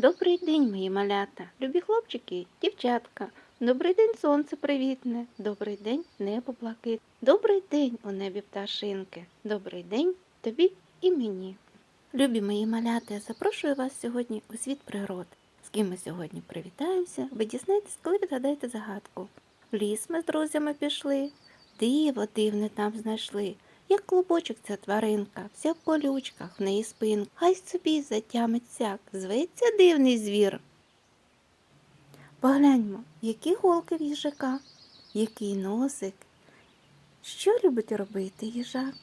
Добрий день, мої малята, любі хлопчики, дівчатка. Добрий день, сонце привітне, добрий день, небо блакит. Добрий день у небі пташинки. Добрий день тобі і мені. Любі мої малята, я запрошую вас сьогодні у світ природи. З ким ми сьогодні привітаємося, ви дізнаєтесь, коли відгадаєте загадку. В ліс ми з друзями пішли, диво дивне там знайшли. Як клубочок ця тваринка, вся в колючках, в неї спинка, хай собі затямить сяк, зветься дивний звір. Погляньмо, які голки в їжака, який носик. Що любить робити їжак?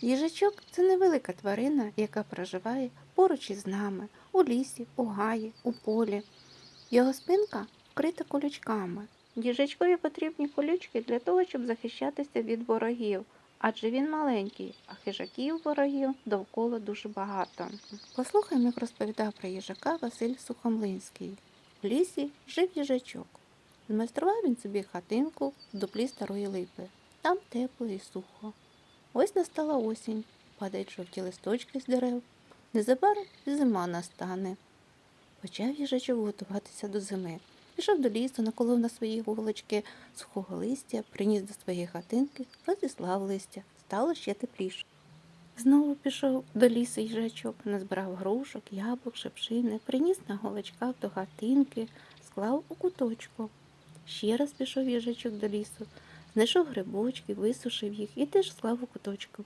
Їжачок це невелика тварина, яка проживає поруч із нами, у лісі, у гаї, у полі. Його спинка вкрита колючками. Їжачкові потрібні колючки для того, щоб захищатися від ворогів, адже він маленький, а хижаків ворогів довкола дуже багато. Послухаймо, як розповідав про їжака Василь Сухомлинський. В лісі жив їжачок. Змайстрував він собі хатинку в дуплі старої липи. Там тепло і сухо. Ось настала осінь, падають жовті листочки з дерев. Незабаром зима настане. Почав їжачок готуватися до зими. Пішов до лісу, наколов на свої голочки сухого листя, приніс до своєї хатинки, розіслав листя, стало ще тепліше. Знову пішов до лісу їжачок, назбирав грушок, яблук, шепшини, приніс на голочках до хатинки, склав у куточку. Ще раз пішов їжачок до лісу, знайшов грибочки, висушив їх і теж склав у куточку.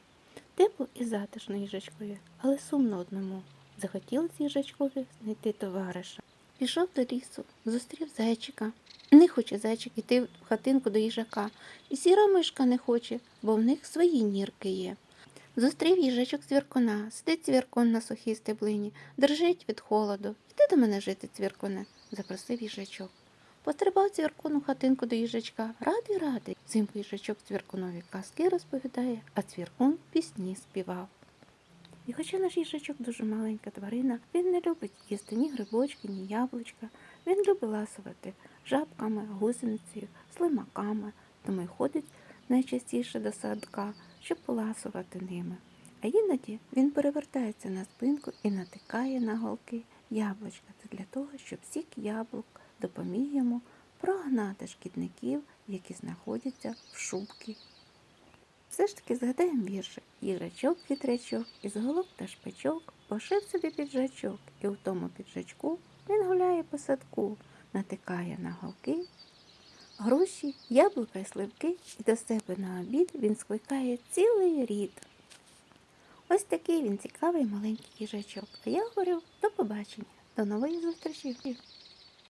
Тепло і затишно їжачкові, але сумно одному. Захотілося їжачкові знайти товариша. Пішов до лісу, зустрів зайчика. Не хоче зайчик іти в хатинку до їжака, і сіра мишка не хоче, бо в них свої нірки є. Зустрів їжачок цвіркуна, сидить цвіркун на сухій стеблині, дрижить від холоду. Іди до мене жити, цвіркуне, запросив їжачок. Потребав цвіркун у хатинку до їжачка. Радий, радий. Зимку їжачок цвіркунові казки розповідає, а цвіркун пісні співав. І хоча наш їжачок дуже маленька тварина, він не любить їсти ні грибочки, ні яблучка. Він любить ласувати жабками, гусеницею, слимаками, тому й ходить найчастіше до садка, щоб поласувати ними. А іноді він перевертається на спинку і натикає на голки яблучка. Це для того, щоб сік яблук допоміг йому прогнати шкідників, які знаходяться в шубці все ж таки згадаємо віршик. Їжачок хитрячок, із голов та шпичок пошив собі піджачок, і у тому піджачку він гуляє по садку, натикає на голки, груші, яблука й сливки, і до себе на обід він скликає цілий рід. Ось такий він цікавий маленький їжачок. А я говорю до побачення, до нової зустрічі.